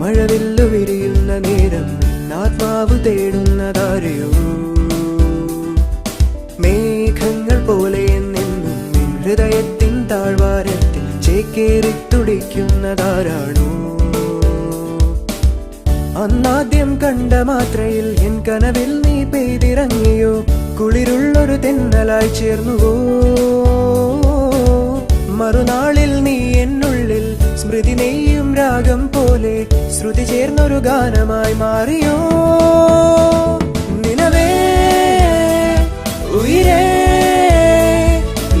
മഴവില്ലു വിരിയുന്ന നേരം ആത്മാവ് തേടുന്നതാരയോ മേഘങ്ങൾ പോലെ നിന്നും ഹൃദയത്തിൻ താഴ്വാരത്തിൽ ചേക്കേറി തുടിക്കുന്നതാരാണോ അന്നാദ്യം കണ്ട മാത്രയിൽ എൻ കനവിൽ നീ പെയ്തിറങ്ങിയോ കുളിരുള്ളൊരു തെന്നലായി ചേർന്നുവോ. മറുനാളിൽ നീ രാഗം പോലെ ശ്രുതി ചേർന്നൊരു ഗാനമായി മാറിയോ? നിലവേ ഉയരേ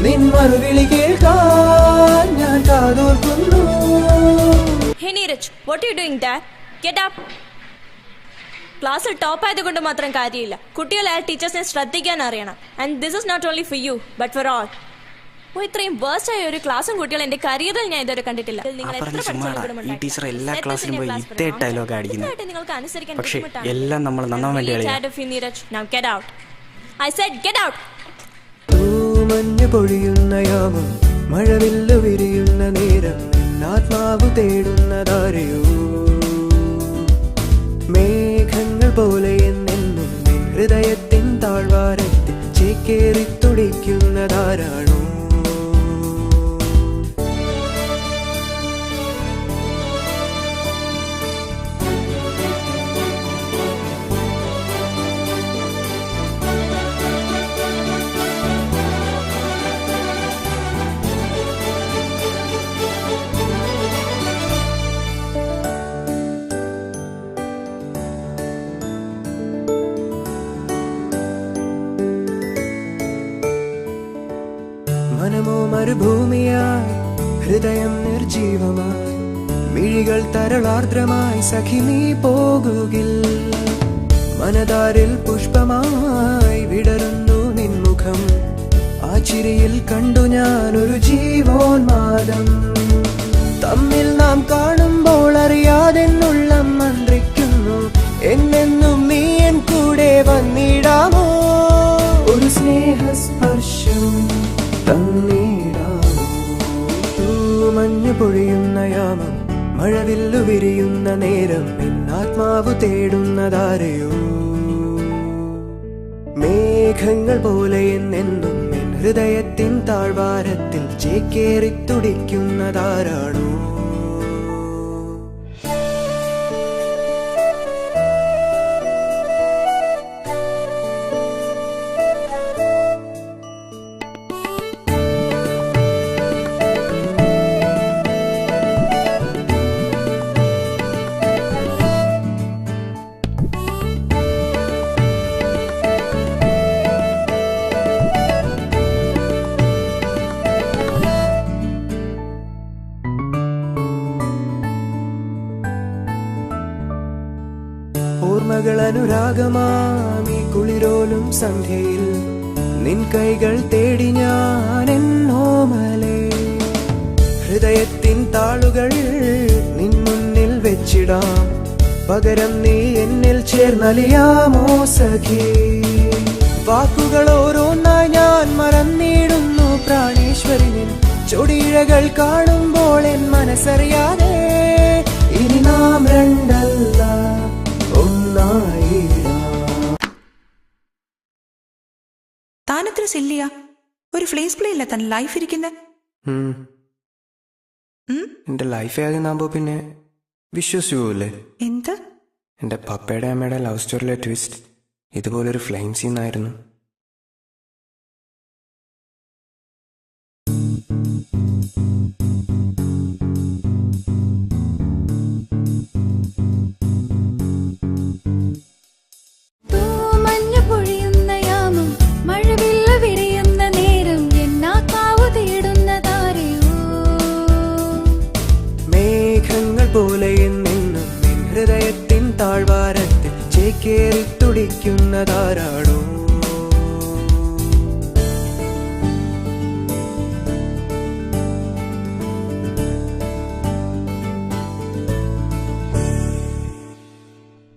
നിൻ മറുവിളി കേൾക്കാൻ ഞാൻ കാതോർക്കുന്നു. Hey what you doing get up ക്ലാസ്സിൽ ടോപ്പ് ആയതുകൊണ്ട് മാത്രം കാര്യമില്ല. കുട്ടികളെ ടീച്ചേഴ്സിനെ ശ്രദ്ധിക്കാൻ അറിയണം. And this is not only for you but for all ഓ ഇത്രയും വേഴ്സ്റ്റ് ആയ ഒരു ക്ലാസ്സും കുട്ടികൾ എന്റെ കരിയറിൽ ഞാൻ ഇതുവരെ കണ്ടിട്ടില്ല. നിങ്ങൾ എത്ര ഈ ടീച്ചർ എല്ലാ ക്ലാസ്സിലും പോയി ഇതേ ഡയലോഗ് അടിക്കുന്നത്. നിങ്ങൾക്ക് അനുസരിക്കാൻ പക്ഷേ എല്ലാം നമ്മൾ നന്നാവാൻ വേണ്ടി പൊഴിയുന്ന യാമം മഴവില്ലു വിരിയുന്ന നേരം ആത്മാവ് തേടുന്നതാരെയോ മേഘങ്ങൾ പോലെ എന്നെന്നും ഹൃദയത്തിൻ താഴ്വാരത്തിൽ മനമോ മരുഭൂമിയായി ഹൃദയം നിർജീവമാ മിഴികൾ തരളാർദ്രമായി സഖി നീ പോകുകിൽ. മനതാരിൽ പുഷ്പമായി വിടരുന്നു നിൻമുഖം. ആ ചിരിയിൽ കണ്ടു ഞാൻ ഒരു ജീവോന്മാദം. തമ്മിൽ നാം കാണുമ്പോൾ അറിയാതെന്നുള്ളം മഞ്ഞു പൊഴിയുന്ന യാമം മഴവില്ലു വിരിയുന്ന നേരം എന്നാത്മാവ് തേടുന്നതാരെയോ? മേഘങ്ങൾ പോലെ എന്നെന്നും ഹൃദയത്തിൻ താഴ്വാരത്തിൽ ചേക്കേറി തുടിക്കുന്നതാരാണോ അനുരാഗമാമി കുളിരോലും സന്ധ്യയിൽ. നിൻ കൈകൾ തേടി ഞാൻ എന്നോമലേ ഹൃദയത്തിൻ താളുകൾ നിൻ മുന്നിൽ വെച്ചിടാം. പകരം നീ എന്നിൽ ചേർന്നലിയാമോ സഖി വാക്കുകൾ ഓരോന്നായി ഞാൻ മറന്നിടുന്നു പ്രാണേശ്വരിനിൻ ചൊടിയിഴകൾ കാണുമ്പോൾ എൻ മനസ്സറിയാതെ ഒരു ഫ്ലേസ് പ്ലേ അല്ല തൻ ലൈഫ് ഇരിക്കുന്നത് എന്റെ ലൈഫ് ആകുന്നാകുമ്പോ പിന്നെ വിശ്വസിക്കൂല്ലേ? എന്ത്? എന്റെ പപ്പയുടെ അമ്മയുടെ ലവ് സ്റ്റോറിയിലെ ട്വിസ്റ്റ് ഇതുപോലൊരു ഫ്ലെയിം സീൻ പോലെ എന്നെന്നും നിൻ ഹൃദയത്തിൻ താഴ്വാരത്തിൽ ചേക്കേറി തുടിക്കുന്നതാ